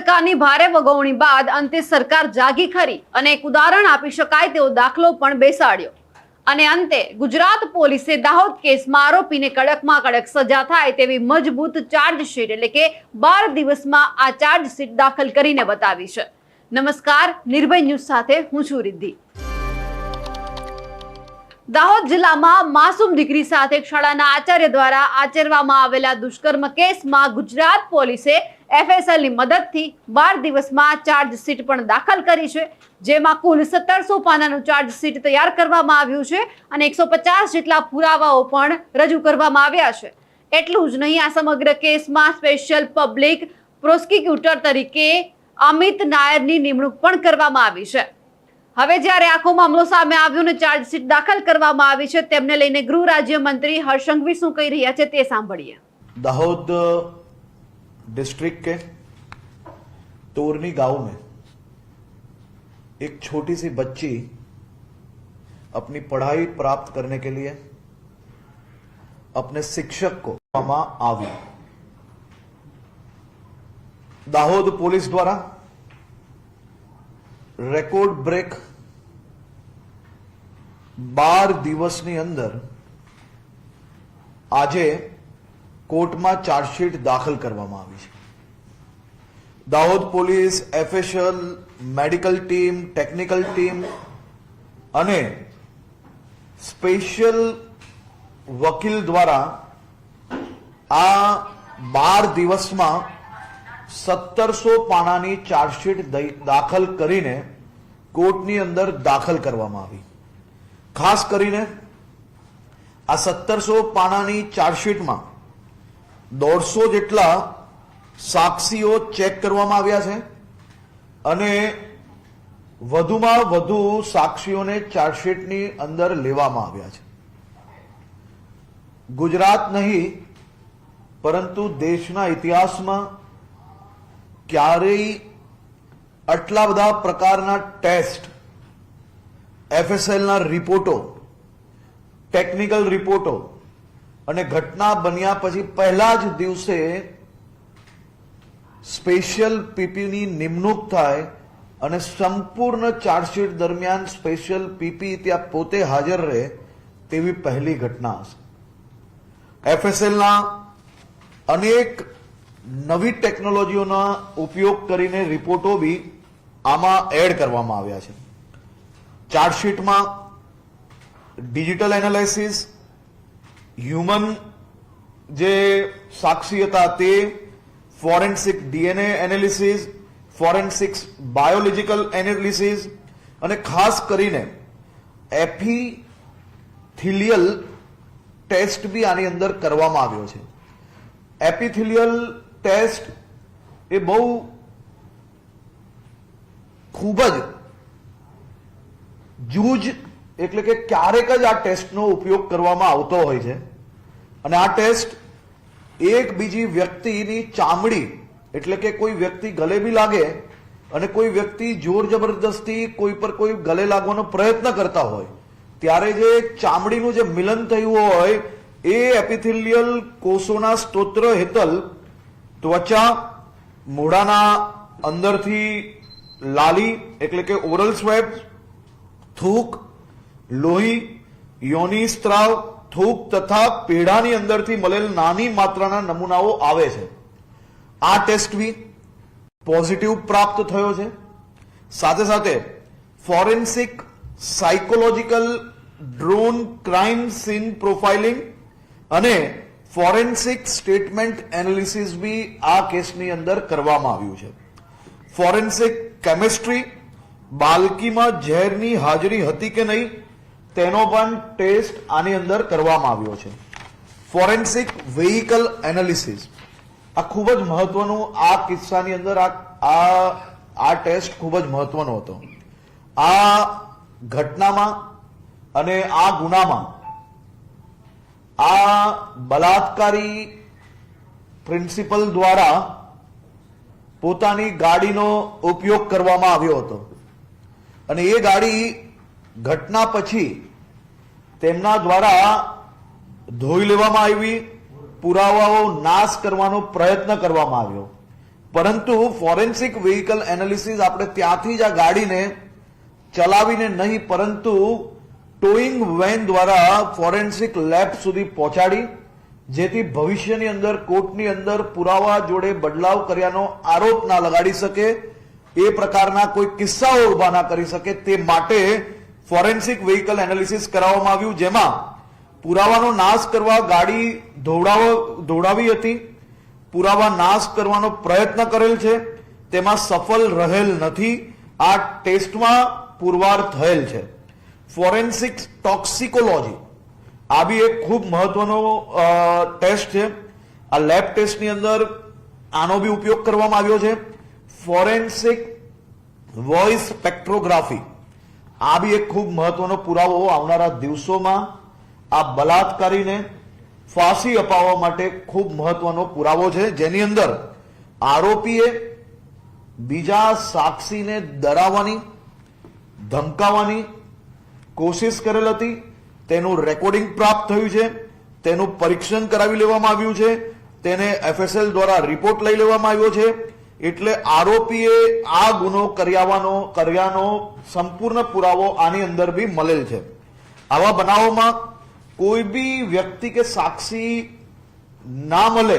સરકારની ભારે વગવણી બાદ અંતે સરકાર જાગી ખરી અને એક ઉદાહરણ આપી શકાય તેવો દાખલો પણ બેસાડ્યો. અને અંતે ગુજરાત પોલીસે દાહોદ કેસમાં આરોપીને કડકમાં કડક સજા થાય તેવી મજબૂત ચાર્જશીટ એટલે કે બાર દિવસમાં આ ચાર્જશીટ દાખલ કરીને બતાવી છે. નમસ્કાર, નિર્ભય ન્યૂઝ સાથે હું છું રિદ્ધિ. દાહોદ જિલ્લામાં માસૂમ દીકરી સાથે શાળાના આચાર્ય દ્વારા આચરવામાં આવેલા દુષ્કર્મ કેસમાં ગુજરાત પોલીસે એફએસએલની મદદથી બાર દિવસમાં ચાર્જશીટ પણ દાખલ કરી છે, જેમાં કુલ સત્તરસો પાનાનું ચાર્જશીટ તૈયાર કરવામાં આવ્યું છે અને એકસો પચાસ જેટલા પુરાવાઓ પણ રજૂ કરવામાં આવ્યા છે. એટલું જ નહીં, આ સમગ્ર કેસમાં સ્પેશિયલ પબ્લિક પ્રોસિક્યુટર તરીકે અમિત નાયરની નિમણૂક પણ કરવામાં આવી છે. હવે જ્યારે આખો મામલો સામે આવ્યો ને ચાર્જશીટ દાખલ કરવામાં આવી છે, તેમને લઈને ગૃહ રાજ્ય મંત્રી હર્ષંઘવી શું કહી રહ્યા છે, તે સાંભળીએ. દાહોદ डिस्ट्रिक्ट के तोरनी गांव में एक छोटी सी बच्ची अपनी पढ़ाई प्राप्त करने के लिए अपने शिक्षक को આપવામાં આવી દાહોદ પોલીસ દ્વારા રેકોર્ડ બ્રેક બાર દિવસની અંદર આજે કોર્ટમાં ચાર્જશીટ દાખલ કરવામાં આવી છે. Dahod police, FSL, medical team, technical team અને સ્પેશિયલ વકીલ દ્વારા આ બાર દિવસમાં સત્તરસો પાનાની ચાર્જશીટ દાખલ કરીને કોર્ટની અંદર દાખલ કરવામાં આવી. ખાસ કરીને આ સત્તરસો પાનાની ચાર્જશીટમાં દોઢસો જેટલા સાક્ષીઓ ચેક કરવામાં આવ્યા છે અને વધુમાં વધુ સાક્ષીઓને ચાર્જશીટની અંદર લેવામાં આવ્યા છે. ગુજરાત નહીં, પરંતુ દેશના ઇતિહાસમાં ક્યારેય આટલા બધા પ્રકારના ટેસ્ટ એફએસએલના રિપોર્ટો, ટેકનિકલ રિપોર્ટો અને ઘટના બન્યા પછી પહેલા જ દિવસે સ્પેશિયલ પીપીની નિમણૂક થાય અને સંપૂર્ણ ચાર્જશીટ દરમિયાન સ્પેશિયલ પીપી ત્યાં પોતે હાજર રહે તેવી પહેલી ઘટના હશે. એફએસએલના અનેક નવી ટેકનોલોજીઓના ઉપયોગ કરીને રિપોર્ટો બી આમાં એડ કરવામાં આવ્યા છે. ચાર્જશીટમાં ડિજિટલ એનાલિસિસ હ્યુમન જે સાક્ષી હતા તે forensic DNA analysis forensic biological analysis અને ખાસ કરીને એપિથિલિયલ ટેસ્ટ બી આની અંદર કરવામાં આવ્યો છે. એપિથિલિયલ ટેસ્ટ એ બહુ ખૂબ જ જૂજ એટલે કે ક્યારેક જ આ ટેસ્ટનો ઉપયોગ કરવામાં આવતો હોય છે. અને આ ટેસ્ટ એક બીજી વ્યક્તિની ચામડી, એટલે કે કોઈ વ્યક્તિ ગલે બી લાગે અને કોઈ વ્યક્તિ જોર જબરદસ્તી કોઈ પર કોઈ ગલે લાગવાનો પ્રયત્ન કરતા હોય, ત્યારે જે ચામડીનું જે મિલન થયું હોય એ એપિથિલિયલ કોષોના સ્તોત્ર હેતલ ત્વચા મોઢાના અંદરથી લાલી, એટલે કે ઓરલ સ્વેબ થૂક, લોહી, યોની, સ્ત્રાવ થૂક તથા પેઢાની અંદરથી મળેલ નાની માત્રાના નમૂનાઓ આવે છે. આ ટેસ્ટ બી પોઝિટિવ પ્રાપ્ત થયો છે. સાથે સાથે forensic psychological drone crime scene profiling અને ફોરેન્સિક સ્ટેટમેન્ટ એનાલિસિસ બી આ કેસની અંદર કરવામાં આવ્યું છે. ફોરેન્સિક કેમેસ્ટ્રી બાલકીમાં ઝેરની હાજરી હતી કે નહીં તેનો પણ ટેસ્ટ આની અંદર કરવામાં આવ્યો છે. ફોરેન્સિક વેહિકલ એનાલિસિસ આ ખૂબ જ મહત્વનું, આ કિસ્સાની અંદર આ આ ટેસ્ટ ખૂબ જ મહત્વનો હતો. આ ઘટનામાં અને આ ગુનામાં આ બલાત્કારી પ્રિન્સિપલ દ્વારા પોતાની ગાડીનો ઉપયોગ કરવામાં આવ્યો હતો. અને એ ગાડી ઘટના પછી તેમના દ્વારા ધોઈ લેવામાં આવી, પુરાવાઓ નાશ કરવાનો પ્રયત્ન કરવામાં આવ્યો. પરંતુ ફોરેન્સિક વ્હીકલ એનાલિસિસ આપણે ત્યાંથી જ આ ગાડીને ચલાવીને નહીં, પરંતુ ટોઈંગ વેન દ્વારા ફોરેન્સિક લેબ સુધી પહોંચાડી, જેથી ભવિષ્યની અંદર, કોર્ટની અંદર પુરાવા જોડે બદલાવ કર્યાનો આરોપ ના લગાડી શકે, એ પ્રકારના કોઈ કિસ્સાઓ ઊભા ના કરી શકે, તે માટે ફોરેન્સિક વ્હીકલ એનાલિસિસ કરાવવામાં આવ્યું, જેમાં પુરાવાનો નાશ કરવા ગાડી ધોવડાવ હતી. પુરાવા નાશ કરવાનો પ્રયત્ન કરેલ છે. તેમાં સફળ રહેલ નથી. આ ટેસ્ટમાં પુરવાર થયેલ છે. Forensic toxicology. આ બી એક ખૂબ મહત્વનો ટેસ્ટ છે. આ લેબ ટેસ્ટની અંદર આનો બી ઉપયોગ કરવામાં આવ્યો છે. Forensic voice spectrography. આ બી એક ખૂબ મહત્વનો પુરાવો આવનારા દિવસોમાં આ બલાત્કારીને ફાંસી અપાવવા માટે ખૂબ મહત્વનો પુરાવો છે. જેની અંદર આરોપીએ બીજા સાક્ષીને ડરાવવાની, ધમકાવવાની કોશિશ કરેલ હતી. તેનું રેકોર્ડિંગ પ્રાપ્ત થયું છે. તેનું પરીક્ષણ કરાવી લેવામાં આવ્યું છે. તેને એફએસએલ દ્વારા રિપોર્ટ લઈ લેવામાં આવ્યો છે. એટલે આરોપીએ આ ગુનો કર્યાવાનો, કર્યાનો સંપૂર્ણ પુરાવો આની અંદર બી મળેલ છે. આવા બનાવોમાં કોઈ બી વ્યક્તિ કે સાક્ષી ના મળે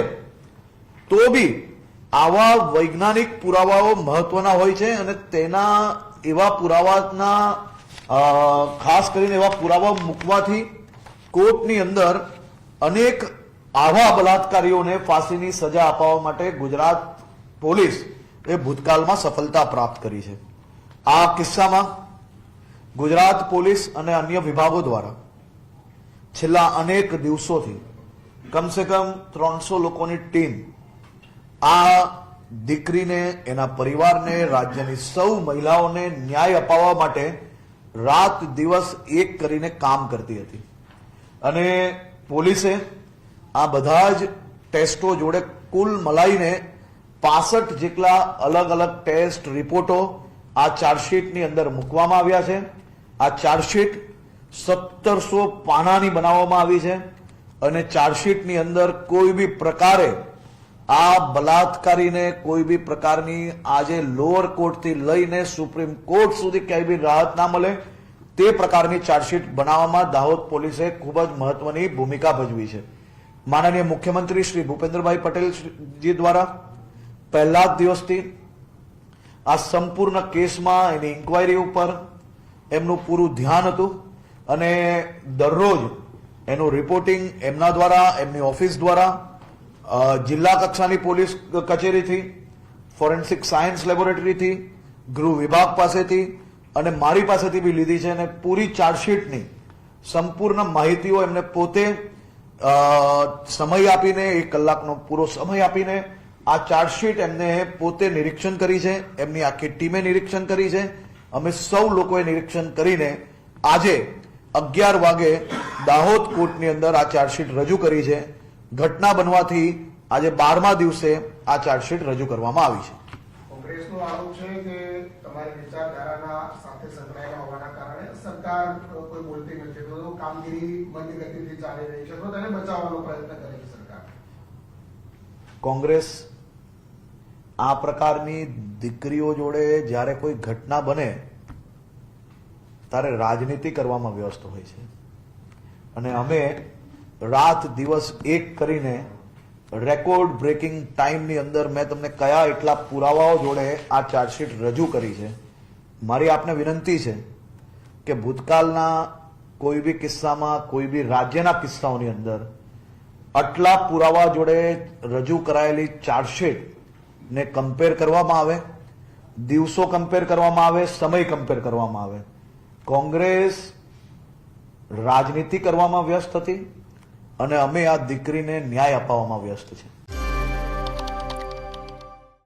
તો બી આવા વૈજ્ઞાનિક પુરાવાઓ મહત્વના હોય છે અને તેના એવા પુરાવાના ખાસ કરીને એવા પુરાવા મૂકવાથી કોર્ટની અંદર અનેક આવા બલાત્કારીઓને ફાંસીની સજા અપાવવા માટે ગુજરાત પોલીસ એ ભૂતકાળમાં સફળતા પ્રાપ્ત કરી છે. આ કિસ્સામાં ગુજરાત પોલીસ અને અન્ય વિભાગો દ્વારા છેલ્લા અનેક દિવસોથી કમસે કમ ત્રણસો લોકોની ટીમ આ દીકરીને, એના પરિવારને, રાજ્યની સૌ મહિલાઓને ન્યાય અપાવવા માટે રાત દિવસ એક કરીને કામ કરતી હતી. અને પોલીસે આ બધા જ ટેસ્ટો જોડે કુલ મલાઈને પાસઠ જેટલા અલગ અલગ ટેસ્ટ રિપોર્ટો આ ચાર્જશીટની અંદર મૂકવામાં આવ્યા છે. આ ચાર્જશીટ સત્તરસો પાનાની બનાવવામાં આવી છે અને ચાર્જશીટની અંદર કોઈ બી પ્રકારે આ બલાત્કારીને કોઈ બી પ્રકારની આજે લોઅર કોર્ટથી લઈને સુપ્રીમ કોર્ટ સુધી ક્યાંય બી રાહત ના મળે તે પ્રકારની ચાર્જશીટ બનાવવામાં દાહોદ પોલીસે ખૂબ જ મહત્વની ભૂમિકા ભજવી છે. માનનીય મુખ્યમંત્રી શ્રી ભૂપેન્દ્રભાઈ પટેલજી દ્વારા પહેલા જ દિવસથી આ સંપૂર્ણ કેસમાં, એની ઇન્કવાયરી ઉપર એમનું પૂરું ધ્યાન હતું અને દરરોજ એનું રિપોર્ટિંગ એમના દ્વારા, એમની ઓફિસ દ્વારા જિલ્લા કક્ષાની પોલીસ કચેરીથી ફોરેન્સિક સાયન્સ લેબોરેટરીથી ગૃહ વિભાગ પાસેથી અને મારી પાસેથી બી લીધી છે અને પૂરી ચાર્જશીટની સંપૂર્ણ માહિતીઓ એમને પોતે સમય આપીને, એક કલાકનો પૂરો સમય આપીને આ ચાર્જશીટ એમને પોતે નિરીક્ષણ કરી છે એમની આખી ટીમે નિરીક્ષણ કરી છે. અમે સૌ લોકોએ નિરીક્ષણ કરીને આજે અગિયાર વાગે દાહોદ કોર્ટની અંદર આ ચાર્જશીટ રજૂ કરી છે. ઘટના બનવાથી આજે બારમા દિવસે આ ચાર્જશીટ રજૂ કરવામાં આવી છે. કોંગ્રેસનો આરોપ છે કે તમારી વિચારધારાના સાથે સંકળાયેલા હોવાના કારણે સરકાર કોઈ બોલતી નથી. તો કામગીરી મંદ ગતિથી ચાલી રહી છે. તો તેને બચાવવાનો પ્રયત્ન કરે છે સરકાર. કોંગ્રેસ આ પ્રકારની દીકરીઓ જોડે જ્યારે કોઈ ઘટના બને, ત્યારે રાજનીતિ કરવામાં વ્યસ્ત હોય છે. અને અમે રાત દિવસ એક કરીને રેકોર્ડ બ્રેકિંગ ટાઈમની અંદર મેં તમને કયા એટલા પુરાવાઓ જોડે આ ચાર્જશીટ રજૂ કરી છે, મારી આપને વિનંતી છે કે ભૂતકાળના કોઈ બી કિસ્સામાં, કોઈ બી રાજ્યના કિસ્સાઓની અંદર આટલા પુરાવા જોડે રજૂ કરાયેલી ચાર્જશીટ ને કમ્પેર કરવામાં આવે, દિવસો કમ્પેર કરવામાં આવે, સમય કમ્પેર કરવામાં આવે. કોંગ્રેસ રાજનીતિ કરવામાં વ્યસ્ત હતી અને અમે આ દીકરીને ન્યાય અપાવવામાં વ્યસ્ત છે